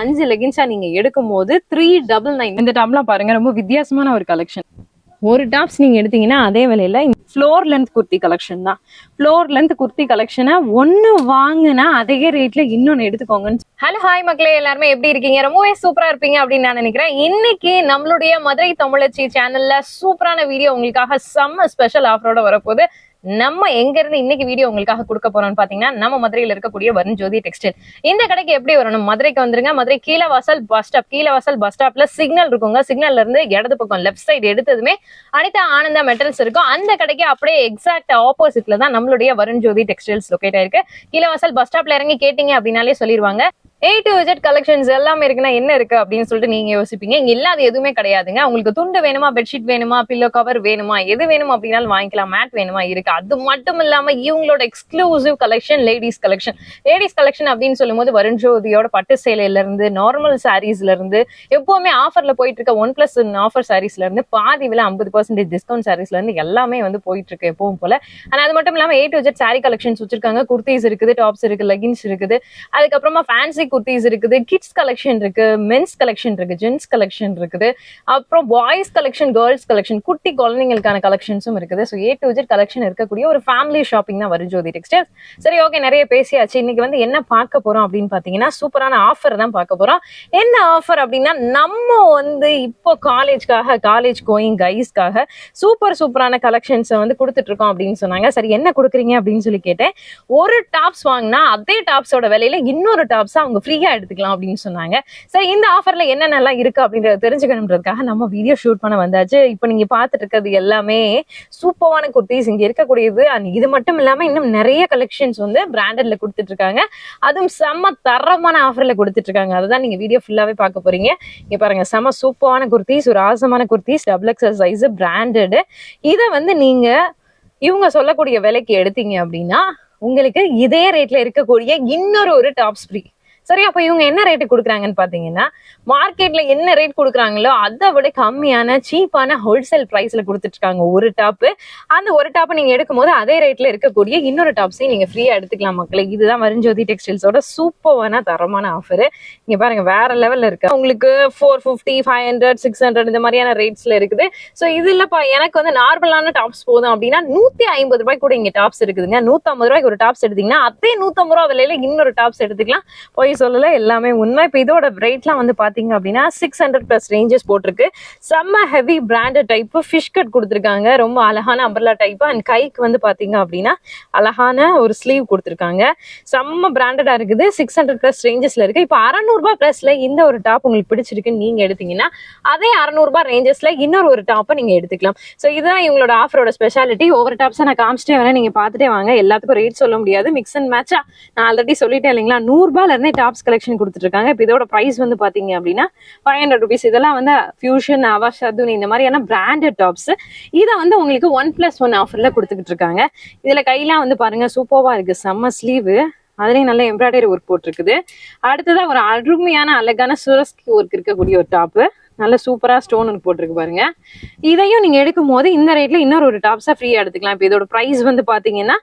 அஞ்சு லெகின்ஸா நீங்க எடுக்கும் போது த்ரீ டபுள் நைன் இந்த டாப்லாம் பாருங்க ரொம்ப வித்தியாசமான ஒரு கலெக்ஷன் ஒரு டாப்ஸ் நீங்க எடுத்தீங்கன்னா அதே விலையில ஃப்ளோர் லென்த் குர்த்தி கலெக்ஷன் தான். ஃப்ளோர் லென்த் குர்த்தி கலெக்ஷனை ஒன்னு வாங்குனா அதே ரேட்ல இன்னொன்னு எடுத்துக்கோங்க ஹலோ ஹாய் மக்களே எல்லாருமே எப்படி இருக்கீங்க? ரொம்பவே சூப்பரா இருப்பீங்க அப்படின்னு நான் நினைக்கிறேன். இன்னைக்கு நம்மளுடைய மதுரை தமிழச்சி சேனல்ல சூப்பரான வீடியோ உங்களுக்காக செம்ம ஸ்பெஷல் ஆஃபரோட வரப்போகுது. நம்ம எங்க இருந்து இன்னைக்கு வீடியோ உங்களுக்காக கொடுக்க போறோம்னு பாத்தீங்கன்னா நம்ம மதுரையில இருக்கக்கூடிய வருண் ஜோதி டெக்ஸ்டைல் இந்த கடைக்கு எப்படி வரணும்? மதுரைக்கு வந்துருங்க. Madurai Keezhavasal bus stop Keezhavasal bus ஸ்டாப்ல சிக்னல் இருக்குங்க. சிக்னல்ல இருந்து இடது பக்கம் லெஃப்ட் சைடு எடுத்ததுமே அனிதா ஆனந்தா மெட்டல்ஸ் இருக்கும். அந்த கடைக்கு அப்படியே எக்ஸாக்ட் ஆப்போசிட்ல தான் நம்மளுடைய வருண் ஜோதி டெக்ஸ்டைல்ஸ் லொக்கேட் ஆயிருக்கு. கீழவாசல் பஸ் ஸ்டாப்ல இறங்கி கேட்டீங்க அப்படின்னாலே சொல்லிடுவாங்க ஏ டு ஜெட் கலெக்ஷன்ஸ் எல்லாமே இருக்குன்னா என்ன இருக்கு அப்படின்னு சொல்லிட்டு நீங்க யோசிப்பீங்க. இங்க இல்லாத எதுவுமே கிடையாதுங்க. உங்களுக்கு துண்டு வேணுமா பெட்ஷீட் வேணுமா பில்லோ கவர் வேணுமா எது வேணும் அப்படின்னாலும் வாங்கிக்கலாம். மேட் வேணுமா? இருக்கு. அது மட்டும் இல்லாம இவங்களோட exclusive collection ladies collection ladies collection அப்படின்னு சொல்லும்போது வருண் ஜோதியோட பட்டு சேலையில இருந்து நார்மல் சாரீஸ்ல இருந்து எப்பவுமே ஆஃபர்ல போயிட்டு இருக்க ஒன் பிளஸ் ஆஃபர் சாரீஸ்ல இருந்து பாதி விலை ஐம்பது பர்சன்டேஜ் டிஸ்கவுண்ட் சாரீஸ்ல இருந்து எல்லாமே வந்து போயிட்டு இருக்கு எப்பவும் போல. ஆனா அது மட்டும் இல்லாம A to Z sari collections வச்சிருக்காங்க. குர்த்திஸ் இருக்குது டாப்ஸ் இருக்கு லெகின்ஸ் இருக்குது. அதுக்கப்புறமா ஃபேன்சி குர்த்திஸ் இருக்குது கிட்ஸ் கலெக்ஷன் இருக்கு மென்ஸ் கலெக்ஷன் இருக்கு ஜென்ஸ் கலெக்ஷன் இருக்குது அப்புறம் பாய்ஸ் கலெக்ஷன் கேர்ள்ஸ் கலெக்ஷன் குட்டி குழந்தைங்களுக்கான கலெக்ஷன்ஸும் இருக்குது. So A to Z collection இருக்கக்கூடிய ஒரு ஃபேமிலி ஷாப்பிங் தான் வரும் ஜோதி டெக்ஸ்டைல்ஸ் சரி ஓகே நிறைய பேசியாச்சு. இன்னைக்கு வந்து என்ன பார்க்க போறோம் அப்படின்னு பாத்தீங்கன்னா சூப்பரான ஆஃபர் தான் பார்க்க போறோம். என்ன ஆஃபர் அப்படின்னா நம்ம வந்து இப்போ காலேஜ்க்காக காலேஜ் கோயிங் கைஸ்க்காக சூப்பர் சூப்பரான கலெக்ஷன்ஸை வந்து கொடுத்துட்டு இருக்கோம் அப்படின்னு சொன்னாங்க. சரி என்ன கொடுக்குறீங்க அப்படின்னு சொல்லி கேட்டேன். ஒரு டாப்ஸ் வாங்கினா அதே டாப்ஸோட விலையில இன்னொரு டாப்ஸ் அவங்க ஃப்ரீயாக எடுத்துக்கலாம் அப்படின்னு சொன்னாங்க. சரி இந்த ஆஃபரில் என்னென்னலாம் இருக்குது அப்படின்றத தெரிஞ்சுக்கணுன்றதுக்காக நம்ம வீடியோ ஷூட் பண்ண வந்தாச்சு. இப்போ நீங்கள் பார்த்துட்டு இருக்கிறது எல்லாமே சூப்பரான குர்த்திஸ். இங்கே இருக்கக்கூடியது அண்ட் இது மட்டும் இல்லாமல் இன்னும் நிறைய கலெக்ஷன்ஸ் வந்து பிராண்டட்ல கொடுத்துட்டு இருக்காங்க. அதுவும் செம்ம தரமான ஆஃபரில் கொடுத்துட்டு இருக்காங்க. அதுதான் நீங்கள் வீடியோ ஃபுல்லாகவே பார்க்க போறீங்க. இங்கே பாருங்க செம்ம சூப்பரான குர்த்திஸ் ஒரு ஆசமான kurtis double XL size branded இதை வந்து நீங்கள் இவங்க சொல்லக்கூடிய விலைக்கு எடுத்தீங்க அப்படின்னா உங்களுக்கு இதே ரேட்ல இருக்கக்கூடிய இன்னொரு ஒரு டாப்ஸ் ஃப்ரீ சரி அப்போ இவங்க என்ன ரேட்டு கொடுக்குறாங்கன்னு பாத்தீங்கன்னா மார்க்கெட்ல என்ன ரேட் கொடுக்குறாங்களோ அதை விட கம்மியான சீப்பான ஹோல்சேல் ப்ரைஸில் கொடுத்துட்ருக்காங்க. ஒரு டாப் அந்த ஒரு டாப் நீங்க எடுக்கும் போது அதே ரேட்ல இருக்கக்கூடிய இன்னொரு டாப்ஸையும் நீங்க ஃப்ரீயா எடுத்துக்கலாம் மக்களை. இதுதான் வருஞ்சோதி டெக்ஸ்டைல்ஸோட சூப்பரான தரமான ஆஃபர் இங்க பாருங்க வேற லெவல்ல இருக்கு. உங்களுக்கு four fifty five hundred six hundred இந்த மாதிரியான ரேட்ஸ்ல இருக்குது. ஸோ இது எனக்கு வந்து நார்மலான டாப்ஸ் போதும் அப்படின்னா நூத்தி ஐம்பது ரூபாய்க்கு கூட இங்க டாப்ஸ் இருக்குதுங்க. நூற்றம்பது ரூபாய்க்கு ஒரு டாப்ஸ் எடுத்தீங்கன்னா அதே நூற்றம்பது ரூபா விலையில இன்னொரு டாப்ஸ் எடுத்துக்கலாம். போய் சொல்லல எல்லாமே உண்மை. இப்போ இதோட ரேட்லாம் வந்து பாத்தீங்க அப்படின்னா சிக்ஸ் ஹண்ட்ரட் பிளஸ் ரேஞ்சஸ் போட்டிருக்கு. செம்ம heavy branded type fish cut கொடுத்துருக்காங்க. ரொம்ப அழகான அம்பர்லா டைப் அண்ட் கைக்கு வந்து பாத்தீங்க அப்படின்னா அழகான ஒரு ஸ்லீவ் கொடுத்துருக்காங்க. செம்ம பிராண்டடா இருக்குது. சிக்ஸ் ஹண்ட்ரட் பிளஸ் ரேஞ்சஸ்ல இருக்கு. இப்போ அறநூறுபா ப்ளஸ்ல இந்த ஒரு டாப் உங்களுக்கு பிடிச்சிருக்குன்னு நீங்க எடுத்தீங்கன்னா அதே அறநூறுபா ரேஞ்சஸ்ல இன்னொரு ஒரு டாப்பை நீங்க எடுத்துக்கலாம். ஸோ இதுதான் இவங்களோட ஆஃபரோட ஸ்பெஷாலிட்டி ஒவ்வொரு டாப்ஸை நான் காமிச்சிட்டே வரேன். நீங்க பார்த்துட்டே வாங்க. எல்லாத்துக்கும் ரேட் சொல்ல முடியாது. மிக்ஸ் அண்ட் மேட்சா நான் ஆல்ரெடி சொல்லிட்டேன் இல்லைங்களா? நூறுபால இருந்தே டாப்ஸ் கலெக்ஷன் கொடுத்துட்ருக்காங்க. இப்போ இதோட பிரைஸ் வந்து பாத்தீங்க அப்படின்னா ஃபைவ் ஹண்ட்ரட் ருபீஸ் இதெல்லாம் வந்து ஃபியூஷன் அவஷ் இந்த மாதிரியான பிராண்டட் டாப்ஸ் இதை வந்து உங்களுக்கு ஒன் பிளஸ் ஒன் ஆஃபர்ல கொடுத்துக்கிட்டு இருக்காங்க இதுல கையெல்லாம் வந்து பாருங்க சூப்பர்வா இருக்கு. செம்ம ஸ்லீவ் அதுலயும் நல்ல எம்ப்ராய்டரி ஒர்க் போட்டிருக்குது. அடுத்ததா ஒரு அருமையான அழகான சுரஸ்கி ஒர்க் இருக்கக்கூடிய ஒரு டாப்பு நல்ல சூப்பரா ஸ்டோன் ஒர்க் போட்டிருக்கு பாருங்க. இதையும் நீங்க எடுக்கும் போது இந்த ரேட்ல இன்னொரு ஒரு டாப்ஸா ஃப்ரீயா எடுத்துக்கலாம். இப்போ இதோட பிரைஸ் வந்து பாத்தீங்கன்னா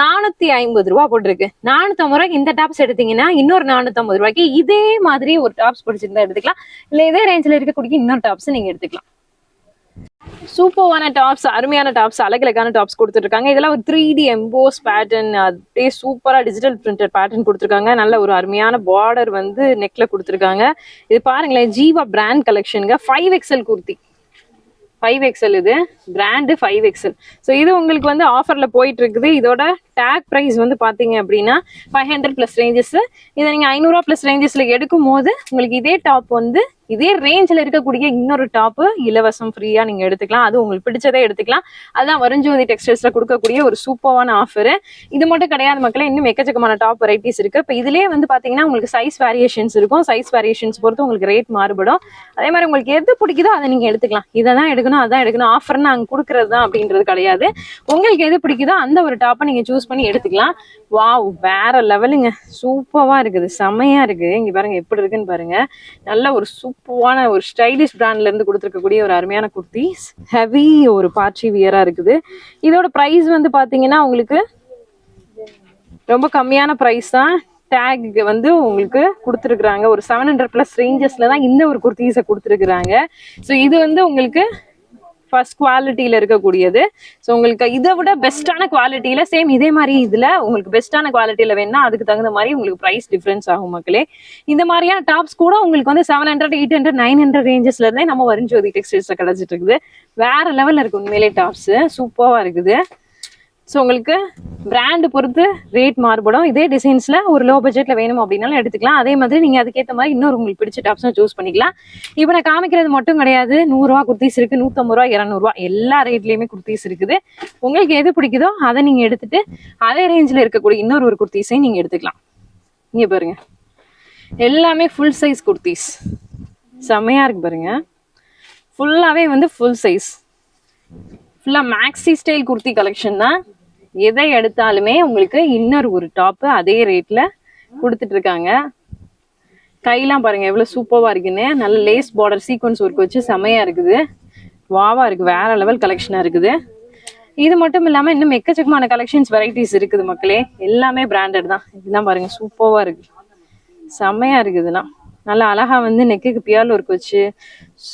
நானூத்தி ஐம்பது ரூபா போட்டிருக்கு. நானூற்றம்பது ரூபாய்க்கு இந்த டாப்ஸ் எடுத்தீங்கன்னா இன்னொரு நானூற்றம்பது ரூபாய்க்கு இதே மாதிரி ஒரு டாப்ஸ் பிடிச்சிருந்தா எடுத்துக்கலாம். இல்ல இதே ரேஞ்சில் இருக்கக்கூடிய இன்னொரு டாப்ஸ் நீங்க எடுத்துக்கலாம். சூப்பர்வான டாப்ஸ் அருமையான டாப்ஸ் அழகழகான டாப்ஸ் கொடுத்துருக்காங்க இதெல்லாம் ஒரு த்ரீ டி எம்போஸ் பேட்டர்ன் அப்படியே சூப்பரா டிஜிட்டல் பிரிண்டட் பேட்டர்ன் கொடுத்துருக்காங்க. நல்ல ஒரு அருமையான பார்டர் வந்து நெக்ல கொடுத்துருக்காங்க. இது பாருங்களேன் Jeeva brand கலெக்ஷனுங்க five XL kurti. Five XL இது. பிராண்டு ஃபைவ் எக்ஸல் ஸோ இது உங்களுக்கு வந்து ஆஃபரில் போயிட்டு இருக்குது இதோட டேக் ப்ரைஸ் வந்து பார்த்தீங்க அப்படின்னா ஃபைவ் ஹண்ட்ரட் ப்ளஸ் ரேஞ்சஸ் இதை நீங்கள் ஐநூறுரூவா ப்ளஸ் ரேஞ்சஸில் எடுக்கும் போது உங்களுக்கு இதே டாப் வந்து இதே ரேஞ்சில் இருக்கக்கூடிய இன்னொரு டாப்பு இலவசம் ஃப்ரீயாக நீங்கள் எடுத்துக்கலாம். அது உங்களுக்கு பிடிச்சதே எடுத்துக்கலாம். அதுதான் வருஞ்சோதி டெக்ஸ்டைல்ஸில் கொடுக்கக்கூடிய ஒரு சூப்பரான ஆஃபர் இது மட்டும் கிடையாது மக்களே இன்னும் எக்கச்சக்கமான டாப் வெரைட்டிஸ் இருக்கு. இப்போ இதுலேயே வந்து பார்த்தீங்கன்னா உங்களுக்கு சைஸ் வேரியேஷன்ஸ் இருக்கும். சைஸ் வேரியேஷன்ஸ் பொறுத்து உங்களுக்கு ரேட் மாறுபடும். அதே மாதிரி உங்களுக்கு எது பிடிக்குதோ அதை நீங்கள் எடுத்துக்கலாம். இதை தான் எடுக்கணும் அதான் எடுக்கணும். ஆஃபர் நாங்கள் கொடுக்குறது தான் அப்படின்றது கிடையாது. உங்களுக்கு எது பிடிக்குதோ அந்த ஒரு டாப்பை நீங்கள் சூஸ் பண்ணி எடுத்துக்கலாம். வாவ் வேற லெவலுங்க. சூப்பராக இருக்குது. செமையா இருக்குது. இங்கே பாருங்க எப்படி இருக்குன்னு பாருங்க. நல்ல ஒரு சூப்பரான ஒரு ஸ்டைலிஷ் பிராண்ட்ல இருந்து கொடுத்துருக்கக்கூடிய ஒரு அருமையான குர்த்தி ஹெவி ஒரு பார்ட்டி வியரா இருக்குது. இதோட ப்ரைஸ் வந்து பாத்தீங்கன்னா உங்களுக்கு ரொம்ப கம்மியான ப்ரைஸ் தான் டேக் வந்து உங்களுக்கு கொடுத்துருக்குறாங்க. ஒரு செவன் ஹண்ட்ரட் ப்ளஸ் ரேஞ்சஸ்ல தான் இந்த ஒரு குர்த்தீஸை கொடுத்துருக்குறாங்க. ஸோ இது வந்து உங்களுக்கு ஃபர்ஸ்ட் குவாலிட்டியில் இருக்கக்கூடியது. ஸோ உங்களுக்கு இதை விட பெஸ்ட்டான குவாலிட்டியில சேம் இதே மாதிரி இதில் உங்களுக்கு பெஸ்ட்டான குவாலிட்டியில் வேணா அதுக்கு தகுந்த மாதிரி உங்களுக்கு ப்ரைஸ் டிஃப்ரென்ஸ் ஆகும் மக்களே. இந்த மாதிரியான டாப்ஸ் கூட உங்களுக்கு வந்து seven hundred eight hundred nine hundred ரேஞ்சஸ்ல இருந்தே நம்ம ஜோதி டெக்ஸ்டைல்ஸில் கிடைச்சிட்டு இருக்குது. வேற லெவலில் இருக்கு உண்மையிலே டாப்ஸ் சூப்பராக இருக்குது. ஸோ உங்களுக்கு பிராண்டு பொறுத்து ரேட் மாறுபடும். இதே டிசைன்ஸில் ஒரு லோ பட்ஜெட்டில் வேணும் அப்படின்னாலும் எடுத்துக்கலாம். அதே மாதிரி நீங்கள் அதுக்கேற்ற மாதிரி இன்னொரு உங்களுக்கு பிடிச்ச டாப்ஸும் சூஸ் பண்ணிக்கலாம். இப்போ நான் காமிக்கிறது மட்டும் கிடையாது. நூறுரூவா குர்த்தீஸ் இருக்குது நூற்றம்பது ரூபா இரநூறுவா எல்லா ரேட்லேயுமே குர்த்தீஸ் இருக்குது. உங்களுக்கு எது பிடிக்குதோ அதை நீங்கள் எடுத்துட்டு அதே ரேஞ்சில் இருக்கக்கூடிய இன்னொரு ஒரு குர்த்தீஸையும் நீங்கள் எடுத்துக்கலாம். இங்கே பாருங்க. எல்லாமே ஃபுல் சைஸ் குர்த்தீஸ். செம்மையாக இருக்கு பாருங்க. ஃபுல்லாகவே வந்து ஃபுல் சைஸ் ஃபுல்லாக மேக்ஸி ஸ்டைல் குர்த்தி கலெக்ஷன் தான். எதை எடுத்தாலுமே உங்களுக்கு இன்னொரு ஒரு டாப் அதே ரேட்ல கொடுத்துட்டு இருக்காங்க. கையெல்லாம் பாருங்க எவ்வளவு சூப்பர்வா இருக்குன்னு. நல்ல லேஸ் பார்டர் சீக்வன்ஸ் ஒர்க் வச்சு செமையா இருக்குது. வாவா இருக்கு வேற லெவல் கலெக்ஷனா இருக்குது. இது மட்டும் இல்லாம இன்னும் எக்கச்சக்கமான கலெக்ஷன்ஸ் வெரைட்டிஸ் இருக்குது மக்களே. எல்லாமே பிராண்டட் தான். இதெல்லாம் பாருங்க சூப்பரா இருக்கு. செம்மையா இருக்குது இதெல்லாம். நல்லா அழகா வந்து நெக்குக்கு பியால் ஒர்க் வச்சு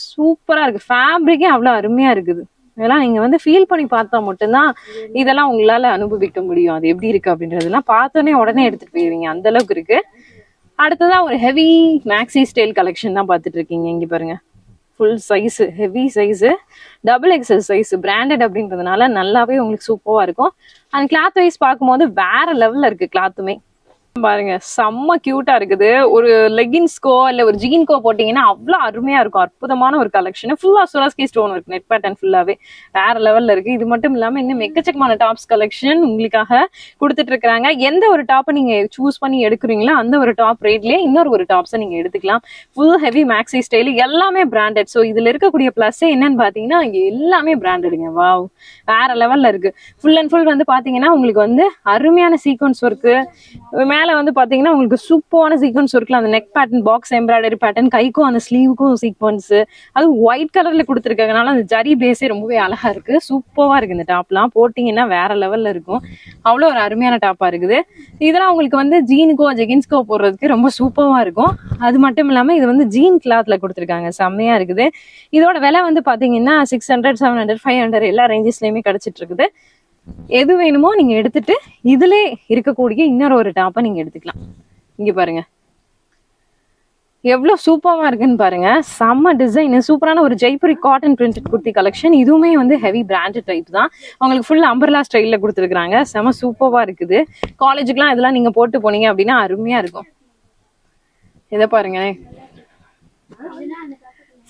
சூப்பரா இருக்கு. ஃபேப்ரிக்கே அவ்வளவு அருமையா இருக்குது. இதெல்லாம் நீங்க வந்து ஃபீல் பண்ணி பார்த்தா மட்டும்தான் இதெல்லாம் உங்களால அனுபவிக்க முடியும். அது எப்படி இருக்கு அப்படின்றதெல்லாம் பார்த்தோன்னே உடனே எடுத்துட்டு போயிருவீங்க. அந்த அளவுக்கு இருக்கு. அடுத்ததா ஒரு ஹெவி மேக்ஸி ஸ்டைல் கலெக்ஷன் தான் பார்த்துட்டு இருக்கீங்க. இங்க பாருங்க. Full size heavy size double XL size branded அப்படின்றதுனால நல்லாவே உங்களுக்கு சூப்பராக இருக்கும். அண்ட் கிளாத் வைஸ் பார்க்கும்போது வேற லெவல்ல இருக்கு கிளாத்துமே பாருங்க செம்ம கியூட்டா இருக்குது. ஒரு லெகின்ஸ்க்கோ இல்ல ஒரு ஜீன்கோ போட்டீங்கன்னா அவ்வளவு அருமையா இருக்கும். அற்புதமான ஒரு கலெக்ஷன் ஃபுல்லா சுராஸ்கி ஸ்டோன் இருக்கு நெட் பேட்டர்ன் ஃபுல்லாவே வேற லெவல்ல இருக்கு. இது மட்டும் இல்லாம இன்னும் எக்கச்சக்கமான டாப்ஸ் கலெக்ஷன் உங்களுக்காக கொடுத்துட்டு இருக்கிறாங்க. எந்த ஒரு டாப்பை நீங்க சூஸ் பண்ணி எடுக்கிறீங்களோ அந்த ஒரு டாப் ரேட்லயே இன்னொரு ஒரு டாப்ஸை நீங்க எடுத்துக்கலாம். ஃபுல் ஹெவி மேக்ஸி ஸ்டைல் எல்லாமே பிராண்டட் ஸோ இதுல இருக்கக்கூடிய பிளஸ் என்னன்னு பாத்தீங்கன்னா இங்க எல்லாமே பிராண்டடுங்க வாவ் வேற லெவல்ல இருக்கு. ஃபுல் அண்ட் ஃபுல் வந்து பாத்தீங்கன்னா உங்களுக்கு வந்து அருமையான சீக்வன்ஸ் ஒர்க்கு மேல வந்து பாத்தீங்கன்னா உங்களுக்கு சூப்பரான சீக்வன்ஸ் இருக்கலாம் அந்த neck pattern box embroidery pattern கைக்கும் அந்த ஸ்லீவுக்கும் சீக்வன்ஸ் அது ஒயிட் கலர்ல கொடுத்துருக்கறதுனால அந்த ஜரி பேஸே ரொம்பவே அழகா இருக்கு. சூப்பரா இருக்கு இந்த டாப்லாம் போட்டீங்கன்னா வேற லெவல்ல இருக்கும். அவ்வளோ ஒரு அருமையான டாப்பா இருக்குது. இதெல்லாம் உங்களுக்கு வந்து ஜீனுக்கோ ஜெகின்ஸ்க்கோ போடுறதுக்கு ரொம்ப சூப்பரா இருக்கும். அது மட்டும் இல்லாம இது வந்து ஜீன் கிளாத்ல கொடுத்துருக்காங்க. செம்மையா இருக்குது. இதோட விலை வந்து பாத்தீங்கன்னா six hundred seven hundred five hundred எல்லா ரேஞ்சஸ்லயுமே கிடைச்சிட்டு இருக்குது. எது வேணுமோ நீங்க எடுத்துட்டு இதுல இருக்கக்கூடிய இன்னொரு ஒரு டாப்பை நீங்க எடுத்துக்கலாம். இங்க பாருங்க. எவ்வளவு சூப்பராக இருக்குன்னு பாருங்க. செம்ம டிசைன் சூப்பரான ஒரு Jaipuri cotton printed kurti collection இதுவுமே வந்து ஹெவி பிராண்டட் டைப் தான். அவங்களுக்கு ஃபுல் அம்பர்லா ஸ்டைல்ல கொடுத்துருக்காங்க செம சூப்பராக இருக்குது. காலேஜுக்குலாம் இதெல்லாம் நீங்க போட்டு போனீங்க அப்படின்னா அருமையா இருக்கும். இதை பாருங்க.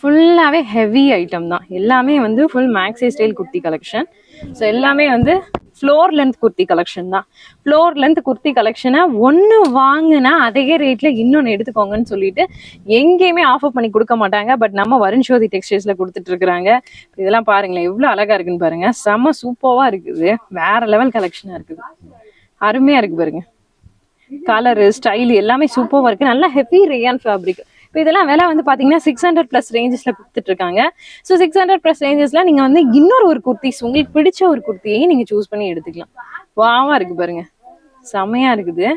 ஃபுல்லாவே ஹெவி ஐட்டம் தான். எல்லாமே வந்து full maxi style kurti collection so எல்லாமே வந்து ஃப்ளோர் லென்த் குர்த்தி கலெக்ஷன் தான். ஃப்ளோர் லென்த் குர்த்தி கலெக்ஷனை ஒன்று வாங்கினா அதே ரேட்ல இன்னொன்று எடுத்துக்கோங்கன்னு சொல்லிட்டு எங்கேயுமே ஆஃபர் பண்ணி கொடுக்க மாட்டாங்க. பட் நம்ம வருண் ஜோதி டெக்ஸ்டைல்ஸில் கொடுத்துட்ருக்குறாங்க இதெல்லாம் பாருங்களேன் எவ்வளோ அழகா இருக்குன்னு பாருங்க. செம்ம சூப்பராக இருக்குது. வேற லெவல் கலெக்ஷனாக இருக்குது. அருமையா இருக்கு பாருங்க. கலரு ஸ்டைல் எல்லாமே சூப்பராக இருக்கு. நல்லா ஹெவி ரேயான் ஃபேப்ரிக் இப்போ இதெல்லாம் விலை வந்து பார்த்தீங்கன்னா சிக்ஸ் ஹண்ட்ரட் ப்ளஸ் ரேஞ்சஸில் கொடுத்துட்டு இருக்காங்க ஸோ சிக்ஸ் ஹண்ட்ரட் ப்ளஸ் ரேஞ்சஸில் நீங்கள் வந்து இன்னொரு ஒரு குர்த்திஸ் உங்களுக்கு பிடிச்ச ஒரு குர்த்தியை நீங்கள் சூஸ் பண்ணி எடுத்துக்கலாம். வாவாக இருக்கு பாருங்க. செமையா இருக்குது.